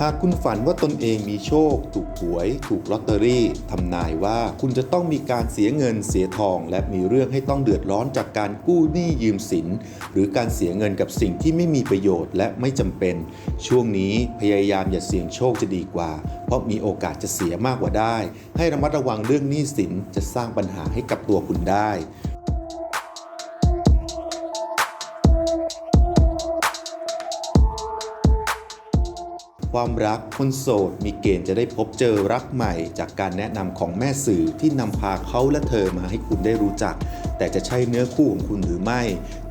หากคุณฝันว่าตนเองมีโชค ถูกหวย ถูกลอตเตอรี่ทำนายว่าคุณจะต้องมีการเสียเงินเสียทอง และมีเรื่องให้ต้องเดือดร้อนจากการกู้หนี้ยืมสิน หรือการเสียเงินกับสิ่งที่ไม่มีประโยชน์และไม่จำเป็น ช่วงนี้พยายามอย่าเสี่ยงโชคจะดีกว่า เพราะมีโอกาสจะเสียมากกว่าได้ ให้ระมัดระวังเรื่องหนี้สินจะสร้างปัญหาให้กับตัวคุณได้ ความรักคนโสดมีเกณฑ์จะได้พบเจอรักใหม่ จากการแนะนำของแม่สื่อที่นำพาเขาและเธอมาให้คุณได้รู้จัก แต่จะใช่เนื้อคู่ของคุณหรือไม่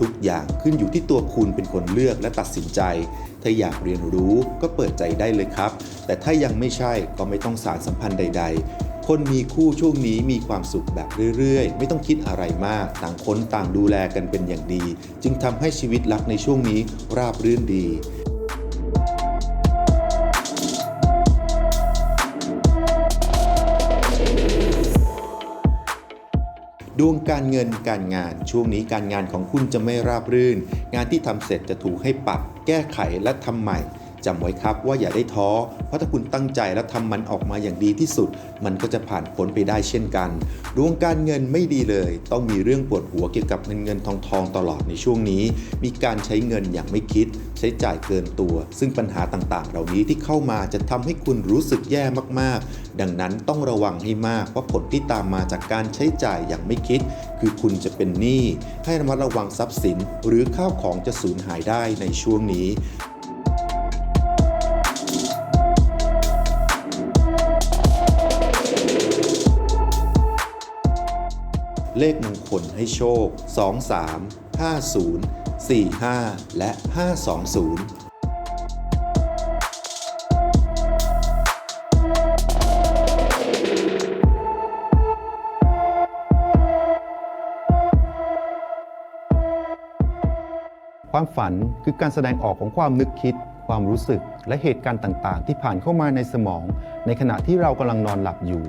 ทุกอย่างขึ้นอยู่ที่ตัวคุณเป็นคนเลือกและตัดสินใจ ถ้าอยากเรียนรู้ก็เปิดใจได้เลยครับ แต่ถ้ายังไม่ใช่ก็ไม่ต้องสารสัมพันธ์ใด ๆคนมีคู่ช่วงนี้มีความสุขแบบเรื่อยๆ ไม่ต้องคิดอะไรมาก ต่างคนต่างดูแลกันเป็นอย่างดี จึงทำให้ชีวิตรักในช่วงนี้ราบรื่นดี ดวงการเงินการงาน ช่วงนี้การงานของคุณจะไม่ราบรื่น งานที่ทำเสร็จจะถูกให้ปรับ แก้ไขและทำใหม่ จำไว้ครับว่าอย่าได้ท้อ เพราะถ้าคุณตั้งใจและทำมันออกมาอย่างดีที่สุด มันก็จะผ่านพ้นไปได้เช่นกัน ดวงการเงินไม่ดีเลย ต้องมีเรื่องปวดหัวเกี่ยวกับเงินเงินทองทองตลอดในช่วงนี้ มีการใช้เงินอย่างไม่คิด ใช้จ่ายเกินตัว ซึ่งปัญหาต่างๆ เหล่านี้ที่เข้ามาจะทำให้คุณรู้สึกแย่มากๆ ดังนั้นต้องระวังให้มากเพราะผลที่ตามมาจากการใช้จ่ายอย่างไม่คิด คือคุณจะเป็นหนี้ให้ระมัดระวังทรัพย์สิน หรือข้าวของจะสูญหายได้ในช่วงนี้ เลขมงคลให้โชค 23 50 45 และ 520ความฝันคือการแสดงออกของความนึกคิด ความรู้สึก และเหตุการณ์ต่าง ๆ ที่ผ่านเข้ามาในสมอง ในขณะที่เรากำลังนอนหลับอยู่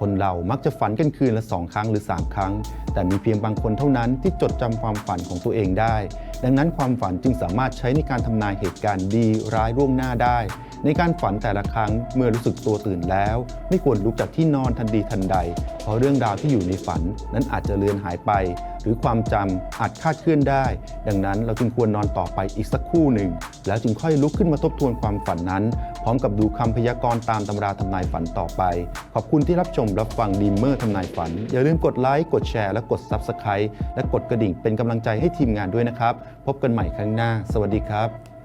คนเรามักจะฝันกันคืนละสองครั้งหรือ 3 ครั้ง แต่มีเพียงบางคนเท่านั้นที่จดจำความฝันของตัวเองได้ ดังนั้นความฝันจึงสามารถใช้ในการทำนายเหตุการณ์ดีร้ายล่วงหน้าได้ ในการฝันแต่ละครั้งเมื่อรู้สึกตัวตื่นแล้ว ไม่ควรลุกจากที่นอนทันทีทันใด เพราะเรื่องราวที่อยู่ในฝันนั้นอาจจะเลือนหายไป หรือความจำอาจคาดเคลื่อนได้ ดังนั้นเราจึงควรนอนต่อไปอีกสักครู่หนึ่ง แล้วจึงค่อยลุกขึ้นมาทบทวนความฝันนั้น พร้อมกับดูคำพยากรณ์ตามตำราทำนายฝันต่อไป ขอบคุณที่รับชมรับฟังดีมเมอร์ทำนายฝัน อย่าลืมกดไลค์ กดแชร์ และกด Subscribe และกดกระดิ่งเป็นกำลังใจให้ทีมงานด้วยนะครับ พบกันใหม่ครั้งหน้า สวัสดีครับ